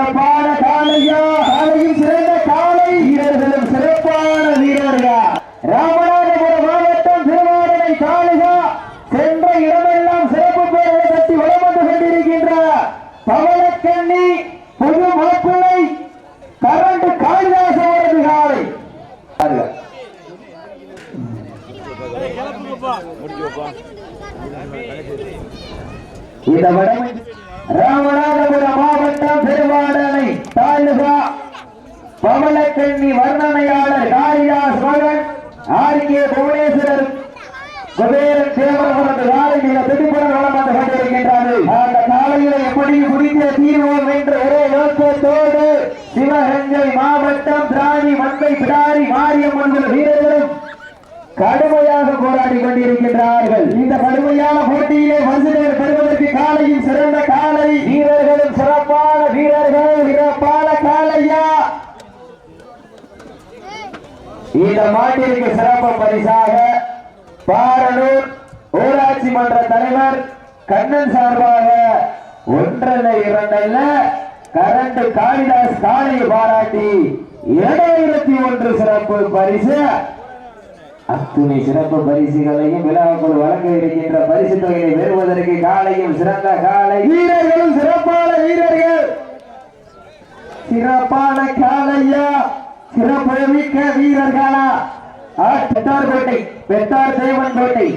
சிறப்பான காளையா காலையும் சிறந்த காளை வீரர்களும் சிறப்பான வீரர்களா ராமநாதபுரம் மாவட்டம் திருவாரூரை காளையா சென்ற இடமெல்லாம் சிறப்பு பெயர்களை கட்டி வளம் வந்து கொண்டிருக்கின்ற பவளக்கண்ணி புது மாப்பிள்ளை கரண்ட் காளிதாச அவரது காலை பாருங்க. இந்த வடமை ராமநாதபுரம் மாவட்டம் பெருமாடனை தாலுகா பவளக்கண்ணி வர்ணனையாளர் காளிதாஸ் மகன் ஆரிகே புவனேஸ்வரர் குபேரன் தேவரவரது காலை மிக திடுப்புடன் வளம் கொண்டிருக்கின்றது அந்த காலையில எப்படி குறித்த தீர்வோம் என்ற ஒரே நோக்கத்தோடு சிவகங்கை மாவட்டம் திராணி மந்தை பிடாரி மாரியம்மன் வீரர்களும் கடுமையாக போராடி கொண்டிருக்கின்றார்கள். இந்த கடுமையான போட்டியிலே பரிசுகள் பெறுவதற்கு காலையும் சிறந்த காலை வீரர்களும் சிறப்பான வீரர்கள் சிறப்பான காலையா இந்த மாட்டிற்கு சிறப்பு பரிசாக பாரலூர் ஊராட்சி மன்ற தலைவர் கண்ணன் சார்பாக ஒன்றல்ல இரண்டல்ல கரண்ட் காளிதாஸ் காளையை பாராட்டி ஏழாயிரத்தி ஒன்று சிறப்பு பரிசு. அத்துணை சிறப்பு பரிசுகளையும் விழாவுக்குள் வழங்க இருக்கின்ற பரிசு தொகையை பெறுவதற்கு காலையும் சிறந்த காலை வீரர்களும் சிறப்பான வீரர்கள். சிறப்பான காலையா? சிறப்புமிக்க வீரர்களா. பெட்டார்கோட்டை பெட்டார் பெத்தார் தேவன் கோட்டை.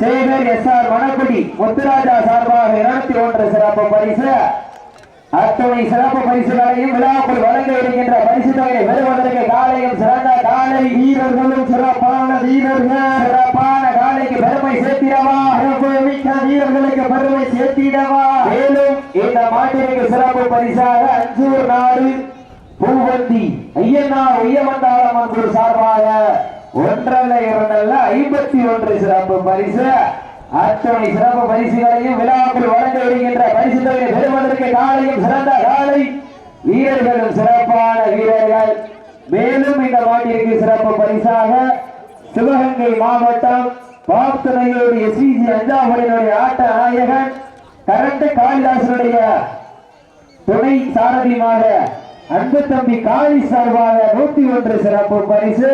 சேகர் எஸ் ஆர் மணக்குடி முத்துராஜா சார்பாக இருநூத்தி ஒன்று சிறப்பு பரிசு. அத்துணை சிறப்பு பரிசுகளையும் விழாக்குள் வழங்க இருக்கின்ற பரிசு தொகையை பெறுவதற்கு காலையும் சிறந்த காலை வீரர்களும் சிறப்பான வீரர்கள். சிறப்பான காலைக்கு பெருமை சேர்த்திடவா? சிறப்பு மிக்க வீரர்களுக்கு பெருமை சேர்த்திடவா? மேலும் இந்த மாட்டிற்கு சிறப்பு பரிசாக அஞ்சூர் நாடு பூவந்தி ஐயனா உயமந்தாளம் என்று சார்பாக ஒன்றல்ல இரண்டல்ல ஐம்பத்தி ஒன்று சிறப்பு பரிசு. அத்தனை சிறப்பு பரிசுகளையும் விழாக்குள் வழங்க வருகின்ற பரிசு தொகை பெறுவதற்கு நாளையும் சிறந்த காலை. வீரர்களும் சிறப்பான வீரர்கள். மேலும் இந்த மாட்டிற்கு சிறப்பு பரிசாக சிவகங்கை மாவட்டம் பாப்துணையோடு எஸ்விஜி அஞ்சாமலையினுடைய ஆட்ட நாயகன் கரண்ட் காளிதாசனுடைய துணை சாரதியுமாக அன்பு தம்பி காளி சார்பாக நூத்தி ஒன்று சிறப்பு பரிசு.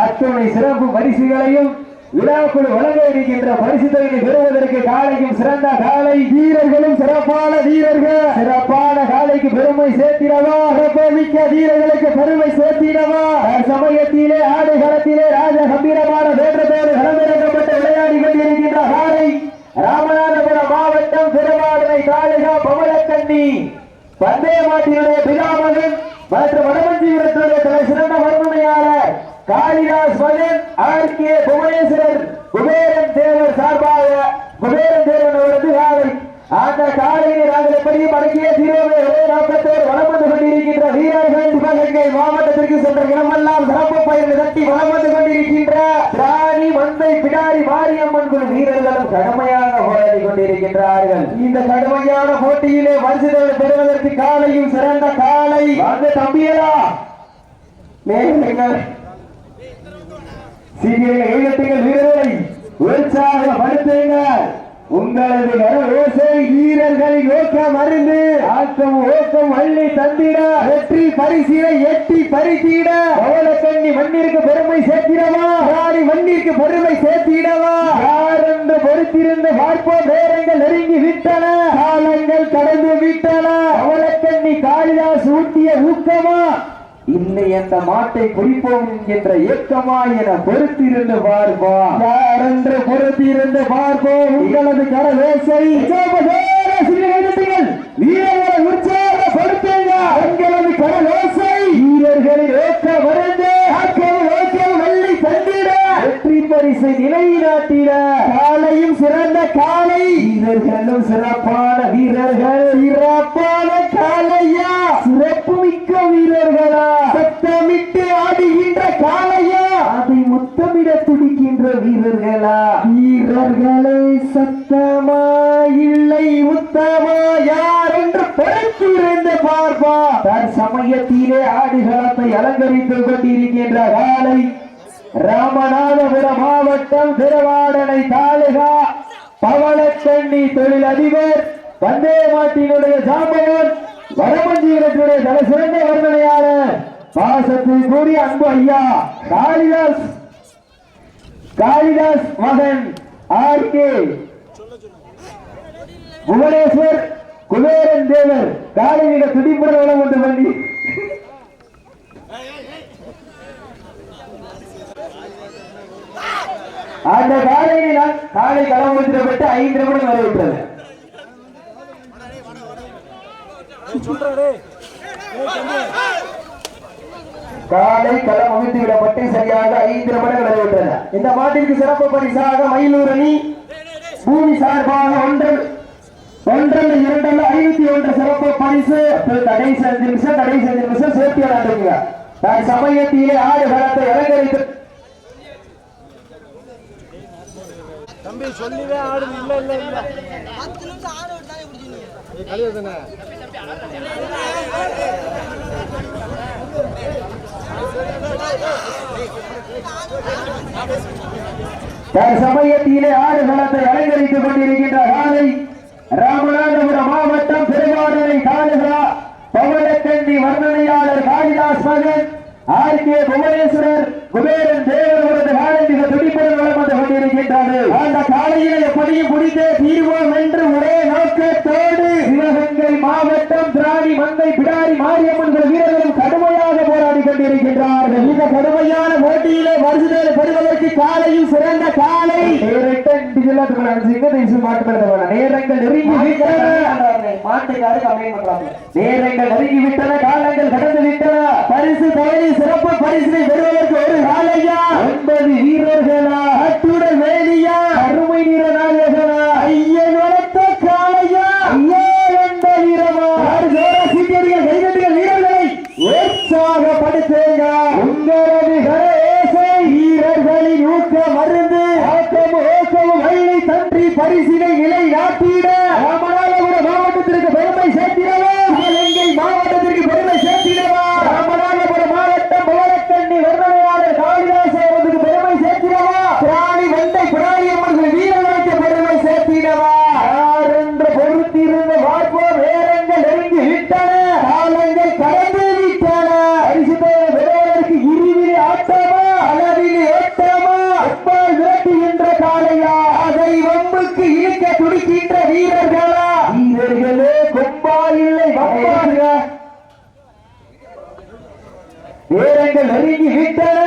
அத்துணை சிறப்பு பரிசுகளையும் விழாக்குழு வழங்க இருக்கின்ற பரிசு தொகையை பெறுவதற்கு காலையும் சிறந்த காலை வீரர்களும் சிறப்பான வீரர்கள். சிறப்பான காலைக்கு பெருமை சேர்த்திடவா? மிக்க வீரர்களுக்கு பெருமை சேர்த்திடவா? சமயத்திலே ஆடு களத்திலே ராஜ கம்பீரமான வேற்றத்தோடு களமிறக்கப்பட்டு விளையாடி கொண்டிருக்கின்ற காலை ராமநாதபுரம் மாவட்டம் திருவாடனை காளிகா பவளக்கண்ணி. பந்தய மாட்டியுடைய பிதாமகன் மற்றும் வடமஞ்சிபுரத்துடைய தலை சிறந்த வர்ணனையாளர் காளிதாஸ் மகன் ஆர் கே புவனேஸ்வரர் குபேரன் தேவர் சார்பாக குபேரன் தேவன் அவரது காவல். அந்த காலையில் நாங்கள் எப்படியும் அடக்கிய தீர்வை ஒரே நோக்கத்தோடு வளம் வந்து கொண்டிருக்கின்ற வீரர்கள் சிவகங்கை மாவட்டத்திற்கு சென்ற இடமெல்லாம் சிறப்பு பயிர் தட்டி வளம் வந்து கொண்டிருக்கின்ற ராணி மந்தை பிடாரி மாரியம்மன் குழு வீரர்களும் கடுமையாக போராடி கொண்டிருக்கின்றார்கள். இந்த கடுமையான போட்டியிலே பரிசுகளை பெறுவதற்கு காலையும் சிறந்த காலை. வந்து தம்பியரா மேலும் சீக்கிரம் ஈழத்துங்கள் வீரர்களை உற்சாகப்படுத்துங்கள். உங்களது ஓசை வீரர்களின் ஓக்கம் அறிந்து ஆக்கம் ஓக்கம் அள்ளி தந்திட வெற்றி பரிசிலை எட்டி பரிசிட கண்ணி மண்ணிற்கு பெருமை சேர்த்திடவா? ராணி மண்ணிற்கு பெருமை சேர்த்திடவா? யார் என்று பொறுத்திருந்து பார்ப்போம் நேரங்கள் நெருங்கி விட்டன காலங்கள் கடந்து விட்டன கண்ணி காளிதாஸ் ஊட்டிய ஊக்கமா? இல்லை அந்த மாட்டை குடிப்போம் என்கின்ற ஏக்கமா என பொறுத்திருந்து பார்ப்போம் யார் என்று பொறுத்திருந்து பார்ப்போம் உங்களது கரவேசை வீரர்களை உற்சாகப்படுத்துங்க. உங்களது கரவேசை வீரர்களின் ஏக்க வருந்து வெள்ளி தந்திட. வெற்றி பரிசை நிலைநாட்டிட. காலையும் சிறந்த காலை. வீரர்களும் சிறப்பான வீரர்கள். சிறப்பான காலையா? சிறப்பு மிக்க வீரர்களா? காளையா அதை முத்தமிட துடிக்கின்ற வீரர்களா? வீரர்களை சத்தமா? இல்லை உத்தமா? யார் என்று பொறுத்திருந்து பார்ப்பா. தன் சமயத்திலே ஆடுகளத்தை அலங்கரித்துக் கொண்டிருக்கின்ற காலை ராமநாதபுரம் மாவட்டம் திருவாடனை தாலுகா பவளக்கண்ணி தொழில் அதிபர் வந்தே மாட்டினுடைய சாம்பவன் வடமஞ்சிகளுடைய தலை சிறந்த வர்ணனையாளர். பாசத்தில் கூடிய அன்பு ஐயா காளிதாஸ் காளிதாஸ் மகன் ஆர் கே. புவனேஸ்வர் குபேரன் தேவர் காலையில துடிப்புற வளம் கொண்டு வண்டி அந்த காலையில் நான் காலை களம் முடிக்கப்பட்டு ஐந்து நிமிடம் வரவிட்டது காலை களம் அமைத்து விடப்பட்டு சரியாக ஐந்து நிமிடங்கள் நிறைவேற்றன இந்த மாட்டிற்கு சிறப்பு பரிசாக மயிலூர் அணி பூமி சார்பாக ஒன்று ஒன்றல்ல இரண்டல்ல ஐநூத்தி ஒன்று சிறப்பு பரிசு. கடைசி அஞ்சு நிமிஷம் கடைசி அஞ்சு நிமிஷம் சேர்த்து விளையாண்டுங்க நான் சமயத்திலே ஆடு களத்தை அலங்கரித்து தம்பி சொல்லிவே ஆடு இல்ல இல்ல இல்ல. பத்து நிமிஷம் ஆட விட்டாலே பிடிச்சிருந்தீங்க தற்சமயத்திலே ஆடுகளத்தை அலங்கரித்துக் கொண்டிருக்கின்ற காலை ராமநாதபுரம் மாவட்டம் பெருமாடனை தாலுகா பவனக்கண்டி வர்ணனையாளர் காளிதாஸ் மகன். R K Bhuvaneswarar. குபேரன் தேவரது காலை மிக துடிப்புடன் வளம் வந்து கொண்டிருக்கின்றது அந்த காலையில எப்படியும் பிடித்தே தீர்வோம் என்று ஒரே நோக்கத்தோடு சிவகங்கை மாவட்டம் திராணி மங்கை பிடாரி மாரியம்மன் வீரர்களும் கடுமையாக போராடி கொண்டிருக்கின்றார்கள். மிக கடுமையான போட்டியிலே வருஷத்தில் பெறுவதற்கு காலையும் சிறந்த காலை. நேரங்கள் நெருங்கி விட்டன. நேரங்கள் நெருங்கி விட்டன. காலங்கள் கடந்து விட்டன. பரிசு தவறி சிறப்பு பரிசினை பெறுவதற்கு ஒரு காலையா ஒன்பது வீரர்களா? அட்டுடல் வேலியா? அருமை நிற நாயகனா? ஐயன் வளர்த்த காளையா? ஐயா! என்ற வீரமா? சீக்கியர்கள் கைதட்டிய வீரர்களை? உற்சாகப்படுத்துங்க உங்களது கரேசை வீரர்களின் ஊக்க மருந்து. ஆக்கம் ஓக்கமும் வெள்ளை தன்றி பரிசினை நிலை நாட்டிட ராமநாதபுரம் மாவட்டத்திற்கு பெருமை சேர்த்திடவா சிவகங்கை மாவட்டத்திற்கு பெருமை சேர்த்திடவா ராமநாதபுரம் மாவட்டம் பவனக்கண்ணி வர்ணனையாளர் காளிதாஸ் அவர்களுக்கு பெருமை சேர்த்திடவா பிராணி வண்டை பிராணியம்மர்கள் வீரர்களுக்கு பெருமை சேர்த்திடவா யார் என்று பொறுத்திருந்து பார்ப்போம் வேரங்கள் நெருங்கி விட்டன காலங்கள் கடந்து விட்டன பரிசு பெற பெறுவதற்கு இருவிழி ஆட்டமா அளவிலி ஓட்டமா அப்பால் விரட்டுகின்ற காளையா அதை வம்புக்கு இழுக்க துடிக்கின்ற வீரர்களா வீரர்களே கொம்பா இல்லை வப்பாங்க காலங்கள் நெருங்கி விட்டன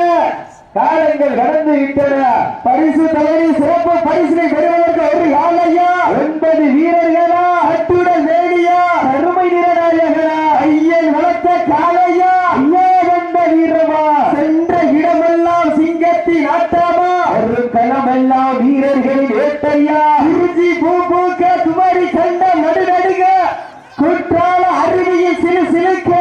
காலங்கள் கடந்து விட்டன பரிசு தவறி சிறப்பு பரிசினை பெறுவதற்கு ஒரு யாழையா ஒன்பது வீரர்களா? அட்டுடல் வேடியா அருமை நிறநாயகனா ஐயன் வளர்த்த காலையா ஐயா வந்த வீரமா? சென்ற இடமெல்லாம் சிங்கத்தின் ஆட்டாமா? ஒரு களமெல்லாம் வீரர்களின் ஏட்டையா திருச்சி பூ பூக்க துமரி கண்ட நடுநடுக குற்றால அருவியில் சிலு சிலுக்க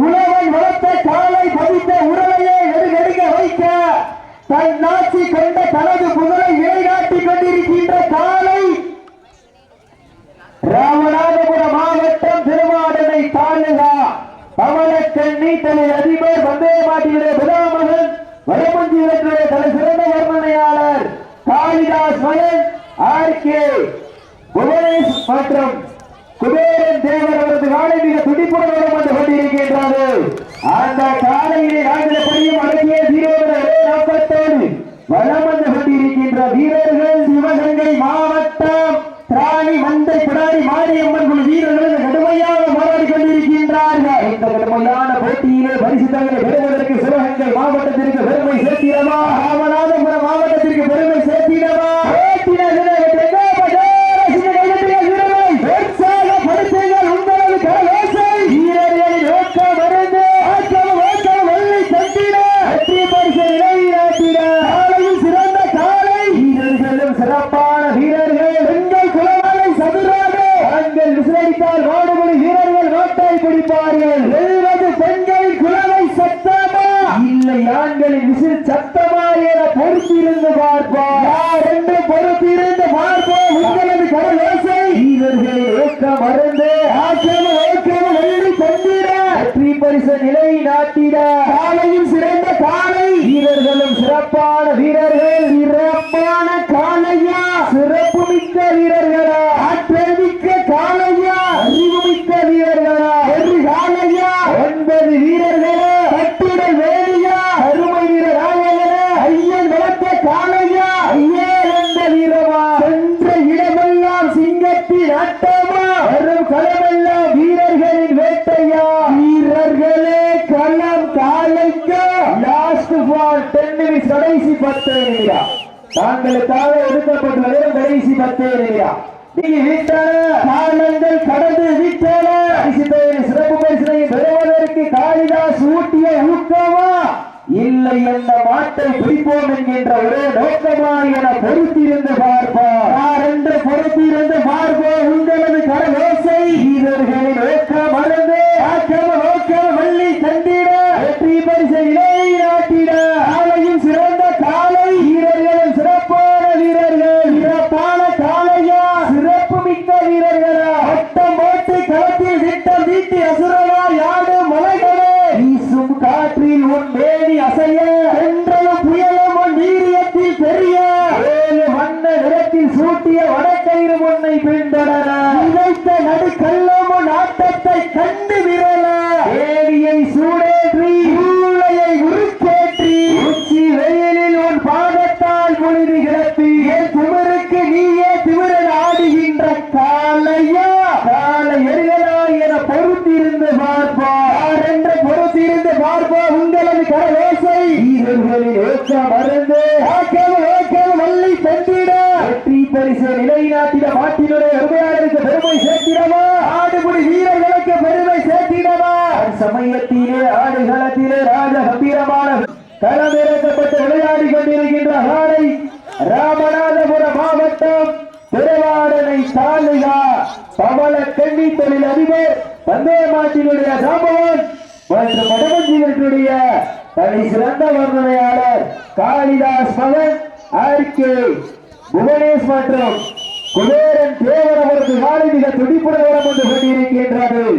உழவன் வளர்த்த காலை பதித்த உடலையே நெடுநடுங்க வைக்க தன் நாச்சி கொண்ட தனது புகழை நிலைநாட்டிக் கொண்டிருக்கின்ற காலை ராமநாதபுரம் மாவட்டம் திருவாடனை தாலுகா கமலக்கண்ணி தலை அதிபர் வந்தே மாட்டியுடைய பிதாமகன் வடமஞ்சி இலக்கிய தலை சிறந்த வர்ணனையாளர் காளிதாஸ் மகன் ஆர் கே புவனேஷ் மற்றும் குபேரன் தேவர் அவரது காலை மிக துடிப்புடன் வலம் வந்து கொண்டிருக்கின்றது அந்த காலையிலே ஆங்கில பணியும் அடங்கிய தீரோட நோக்கத்தோடு வலம் வந்து கொண்டிருக்கின்ற வீரர்கள் சிவகங்கை மாவட்டம் திராணி மந்தை பிடாரி மாரியம்மன் குழு வீரர்கள் கடுமையாக போராடி கொண்டிருக்கின்றார்கள் இந்த கடுமையான போட்டியிலே பரிசு தங்களை பெறுவதற்கு சிவகங்கை மாவட்டத்திற்கு பெருமை சேர்த்திடவா ராமநாதபுரம் மாவட்டத்திற்கு பெருமை சேர்த்திடவா சேர்த்திடவில்லை என்று உற்சாகப்படுத்துங்கள் உங்களது கரவேசை வீரர்களின் நோக்கம் மருந்து ஆக்கம் ஓக்கம் வெள்ளை தந்திட வெற்றி பரிசு நிலைநாட்டிட காலையில் சிறந்த காலை வீரர்களும் சிறப்பான வீரர்கள் பெண்கள் குலவாளை சதுராக ஆண்கள் விசிலடித்தால் மாடுபடி வீரர்கள் நோட்டாய் பிடிப்பார்கள் வெல்வது பெண்களின் குலவை சத்தமா இல்லை ஆண்களின் விசில் சத்தமா என பொறுத்திருந்து பார்ப்போம் யார் என்று பொறுத்திருந்து பார்ப்போம் உங்களது கரவேசை வீரர்களின் ஊக்கம் மருந்து ஆக்கம் ஊக்கம் வெள்ளி தந்திட வெற்றி பரிசு காலையும் சிறந்த காலை. வீரர்களும் சிறப்பான வீரர்கள் சிறப்பான காலையா சிறப்பு மிக்க வீரர்களா ஆற்றல் மிக்க காலையா அறிவு மிக்க வீரர்களா ஆனால் டென் நிமிஷம் கடைசி பத்து நிமிடம் தாங்களுக்காக ஒதுக்கப்பட்டுள்ள நேரம் கடைசி பத்து நிமிடம் நீங்க விட்டன கடந்து விட்டன சிறப்பு பரிசனை பெறுவதற்கு காளிதாஸ் ஊட்டிய ஊக்கமா? இல்லை என்ற மாட்டை பிடிப்போம் என்கின்ற ஒரே நோக்கமா என பொறுத்திருந்து பார்ப்போம் என்று பொறுத்திருந்து பார்ப்போம். உங்களது கரவேசை வீரர்களின் நோக்கம் மறந்து ஆக்கம நோக்கம் வள்ளி தந்திட வெற்றி பரிசை நிலைநாட்டிட காலையும் சிறந்த காலை வீரர்களும் சிறப்பான வீரர்கள் சிறப்பான காலையா சிறப்பு மிக்க வீரர்களா வட்டம் போட்டு களத்தில் விட்டம் வீட்டி அசுரனா யாரு? மலைகளே வீசும் காற்றில் உன் மேனி அசைய என்றலும் புயலும் உன் வீரியத்தில் பெரிய. ஏழு வண்ண நிறத்தில் சூட்டிய வடக்கயிறு உன்னை பின்தொடர. இழைத்த நடுக்கல்லும் உன் ஆட்டத்தை கண்டு யார் என்று பொறுத்திருந்து பார்ப்போம் உங்களது கரவேசை வீரர்களின் ஏற்ற மருந்து. ஆக்கம் ஏக்கம் வள்ளி சென்றிட வெற்றி பரிசு நிலைநாட்டிட மாட்டினுடைய உரிமையாளருக்கு பெருமை சேர்த்திடவா? ஆடுபுடி வீரர்களுக்கு பெருமை சேர்த்திடவா? சமயத்திலே ஆடுகளத்திலே ராஜ கம்பீரமான களமிறக்கப்பட்டு விளையாடி கொண்டிருக்கின்ற ஹாரை ராமநாதபுரம் மாவட்டம் திருவாடனை தாலுகா பவள கண்ணி தொழில் அதிபர் பந்தயமாட்டினுடைய சாம்பவன் மற்றும் வடமஞ்சிகளுடைய தனி சிறந்த வர்ணனையாளர் காளிதாஸ் மகன் ஆர் கே புவனேஷ் மற்றும் குபேரன் தேவர் அவரது காலை மிக துடிப்புடன் வரம் என்று சொல்லியிருக்கின்றார்கள்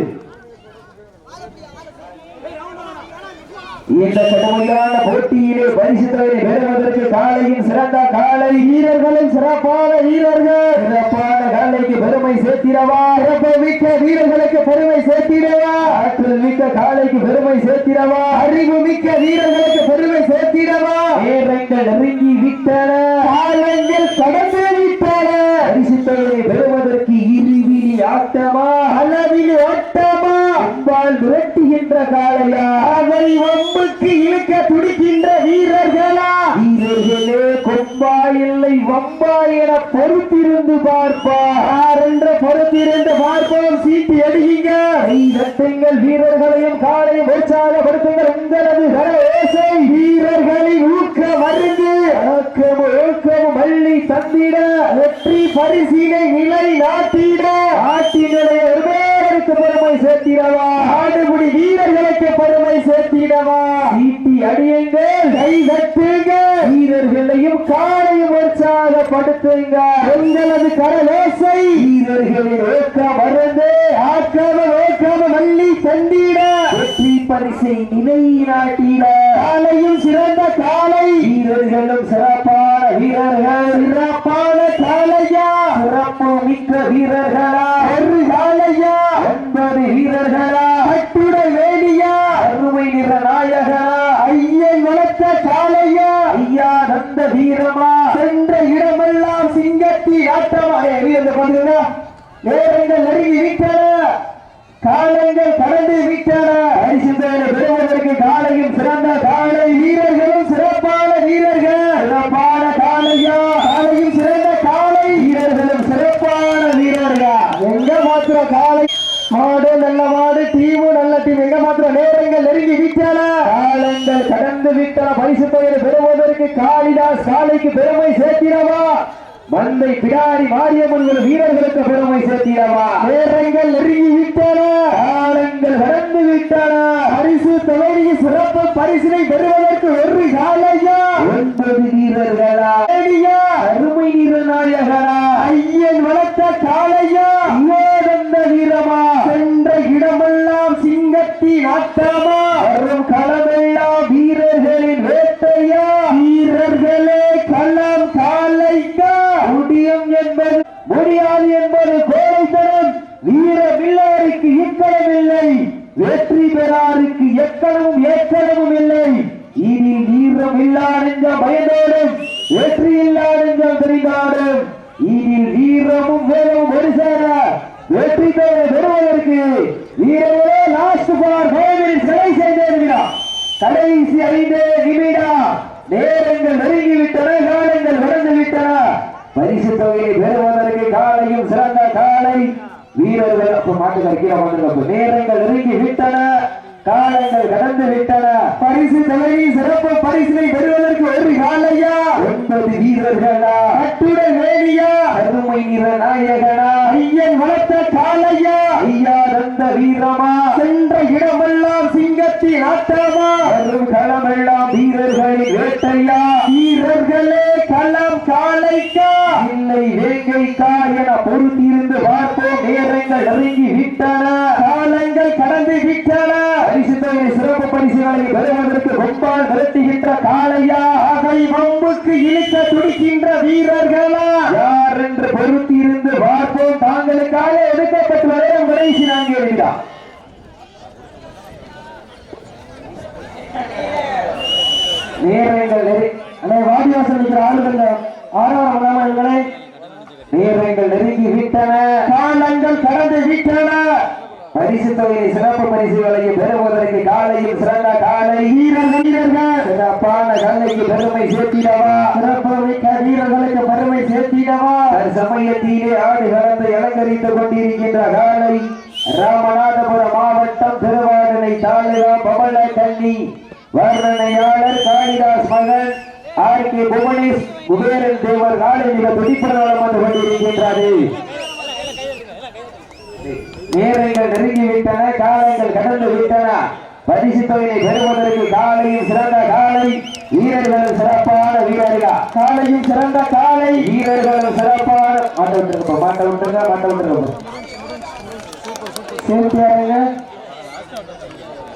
இந்த கடுமையான போட்டியிலே பரிசு தொகையை பெறுவதற்கு காலையின் சிறந்த காலை வீரர்களும் சிறப்பான வீரர்கள். சிறப்பான காலைக்கு பெருமை சேர்த்திடவா? சிறப்பு மிக்க வீரர்களுக்கு பெருமை சேர்த்திடவா? ஆற்றல் மிக்க காலைக்கு பெருமை சேர்த்திடவா? அறிவு மிக்க வீரர்களுக்கு பெருமை சேர்த்திடவா? நேரங்கள் நெருங்கி விட்டன. காலங்கள் கடந்து விட்டன. பரிசு தொகையை பெறுவதற்கு இருவிழி ஆட்டமா? அளவில் ஓட்டமா அன்பால் மிரட்டுகின்ற காளையா? அதை வம்புக்கு இழுக்க துடிக்கின்ற வீரர்களா? வீரர்களே கொம்பா இல்லை வம்பா என பொறுத்திருந்து பார்ப்பா. யார் என்ற பொறுத்திருந்து பார்ப்போம்? சீட்டு அடியுங்க. தட்டுங்கள் வீரர்களையும் காலையும் உற்சாகப்படுத்துங்கள். உங்களது கரவேசை வீரர்களின் ஊக்க மருந்து. அடக்கமும் ஊக்கமும் மல்லி தந்திட. வெற்றி பரிசீலை நிலை நாட்டிட ஆட்டினுடைய ஒருவருக்கு பெருமை சேர்த்திடவா? பெருமை சேர்த்திடவா? ஈட்டி அடியுங்கள். கை தட்டுங்க வீரர்களையும் காலையும் உற்சாகப்படுத்துங்க உங்களது கரவேசை வீரர்களின் ஊக்க மருந்து ஆக்காம ஓக்காம மல்லி தந்திட. வெற்றி பரிசை நிலைநாட்டிட. காலையும் சிறந்த காலை வீரர்களும் சிறப்பான வீரர்கள். சிறப்பான காலையா சிறப்பு மிக்க வீரர்களா. ஒரு காலையா ஒன்பது வீரர்களா. நிற நாயகனா ஐயை வளர்த்த காலையா ஐயா நந்த வீரமா? சென்ற இடமெல்லாம் சிங்கத்தி ஆட்டமா பாத்தீங்கன்னா நேரங்கள் நெருங்கி விட்டன. காலங்கள் கடந்து விட்டன. பரிசுத்தனை பெறுவதற்கு காலையும் சிறந்த காலை வீரர்களும் சிறப்பான வீரர்கள். சிறப்பான காலையா? காலையும் சிறந்த காலை வீரர்களும் சிறப்பான வீரர்கள்? எங்க மாத்திர காலை மாடு நல்ல மாடு தீவு நல்ல தீவு. எங்க மாத்திர நேரங்கள் நெருங்கி விட்டன காலங்கள் கடந்து விட்டன? பரிசு தொகையை பெறுவதற்கு காளிதாஸ் காலைக்கு பெருமை சேர்த்திடவா? மந்தை பிடாரி மாரியம்மன் வீரர்களுக்கு பெருமை சேர்த்திடவா? நேரங்கள் நெருங்கி விட்டன காலங்கள் கடந்து விட்டன பரிசு தொகைக்கு சிறப்பு பரிசினை பெறுவதற்கு வெறு காலையா? ஒன்பது வீரர்களா? அருமை நீர நாயகரா ஐயன் வளர்த்த காலையா யோகந்த வீரமா? சென்ற இடமெல்லாம் சிங்கத்தின் ஆட்டமா வரும் களமெல்லாம் வீரர்களின் வேட்டையா? வீரர்களே களம் காலைக்கா? முடியும் என்பது முடியாது என்பது கோழைத்தனம். வீர பிள்ளாருக்கு இக்கணமில்லை வெற்றி பெறாருக்கு எக்கணமும் ஏக்கணமும் இல்லை. இனி வீரம் இல்லாதென்ற பயனோடும் வெற்றி இல்லாதென்ற தெரிந்தாடும் இனி வீரமும் வேலமும் ஒரு சேர வெற்றி பெற பெறுவதற்கு வீரர்களே லாஸ்ட் பார் கோவில் சிலை செய்திருக்கிறார் கடைசி ஐந்து நிமிடம் நேரங்கள் நெருங்கிவிட்டன காலங்கள் வளர்ந்து விட்டன பரிசு தொகையை பெறுவதற்கு காலையும் சிறந்த காலை. வீரர்கள் அப்ப மாட்டுக்கார கீழே வந்துருக்க நேரங்கள் நெருங்கி விட்டன காலங்கள் கடந்து விட்டன. பரிசு தொகையை சிறப்பு பரிசினை பெறுவதற்கு ஒரு காலையா? ஒன்பது வீரர்களா? கட்டுரை வேலியா? அருமை நிற நாயகனா? ஐயன் வளர்த்த காலையா ஐயா தந்த வீரமா? சென்ற இடமெல்லாம் சிங்கத்தின் ஆட்டமா வரும் களமெல்லாம் வீரர்களின் வேட்டையா? வீரர்களே! களம் காலைக்கா? இல்லை வேங்கைக்கா என பொறுத்திருந்து பார்ப்போம் நேரங்கள் நெருங்கி விட்டன. காலங்கள் கடந்து விட்டன. பரிசு தொகை சிறப்பு பரிசுகளை பெறுவதற்கு கொம்பால் நிறுத்துகின்ற காளையா? அதை வம்புக்கு இழுக்க துடிக்கின்ற வீரர்களா? யார் என்று பொறுத்திருந்து பார்ப்போம் தாங்களுக்காக எடுக்கப்பட்டு வரும் கடைசி நான்கு எளிதா நேரங்கள் நெரு- அண்ணே, வாடிவாசல் நிற்கிற ஆளுகள் ஆறாம் நாமங்களே நேரங்கள் நெருங்கி விட்டன. காலங்கள் கடந்து விட்டன. பரிசு தொகையை சிறப்பு பரிசு பரிசுகளை பெறுவதற்கு காலையில் சிறந்த காலை வீரர் வீரர்கள். சிறப்பான காலைக்கு பெருமை சேர்த்திடவா. சிறப்பு மிக்க வீரர்களுக்கு பெருமை சேர்த்திடவா. சமயத்திலே ஆடு கலந்து அலங்கரித்துக் கொண்டிருக்கின்ற காலை ராமநாதபுரம் மாவட்டம் திருவாரணை தாலுகா பவள கண்ணி வர்ணனையாளர் காளிதாஸ் மகன். ஆர் கே புவனேஷ் குபேரன் தேவர் காலை மிக துடிப்புடன் வந்து கொண்டிருக்கின்றது நேரங்கள் நெருங்கி விட்டன காலங்கள் கடந்து விட்டன. பரிசு தொகையை பெறுவதற்கு காலையும் சிறந்த காலை வீரர்களும் சிறப்பான வீரர்கள்? காலையும் சிறந்த காலை வீரர்களும் சிறப்பான மாட்ட விட்டுருங்க மாட்ட விட்டுருங்க மாட்ட விட்டுருங்க. சேர்த்தியாருங்க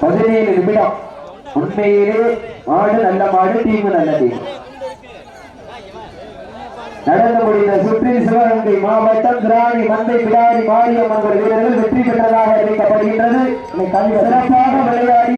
பதினேழு நிமிடம். உண்மையிலே மாடு நல்ல மாடு டீம் நல்ல டீம் நடந்து முடிந்த சுற்றி சிவகங்கை மாவட்டம் கிராமி மந்தை பிடாரி மாரியம்மன் வீரர்கள் வெற்றி பெற்றதாக அறிவிக்கப்படுகின்றது. சிறப்பாக விளையாடி